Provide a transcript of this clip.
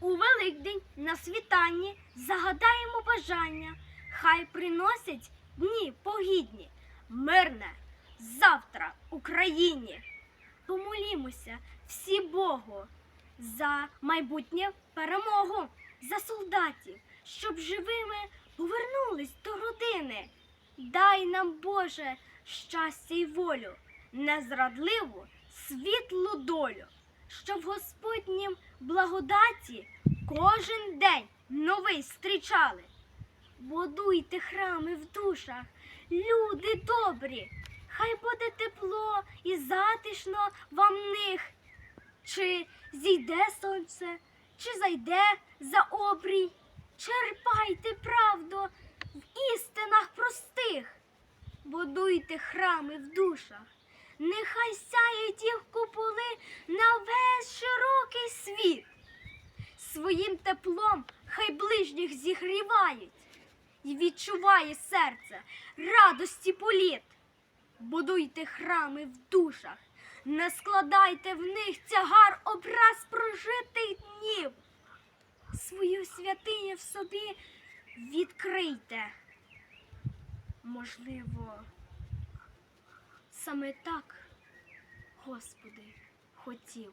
У Великдень на світанні загадаємо бажання. Хай приносять дні погідні, мирне завтра Україні. Помолімося всі Богу за майбутнє перемогу, за солдатів, щоб живими повернулись до родини. Дай нам, Боже, щастя й волю, незрадливу, світлу долю, щоб Господнім благодаті кожен день новий зустрічали. Будуйте храми в душах, люди добрі, хай буде тепло і затишно вам них. Чи зійде сонце, чи зайде за обрій, черпайте правду в істинах простих, будуйте храми в душах, нехай сяють їх куполи Своїм теплом хай ближніх зігрівають, і відчуває серце радості політ. Будуйте храми в душах, не складайте в них тягар образ прожитих днів. Свою святиню в собі відкрийте. Можливо, саме так Господи хотів.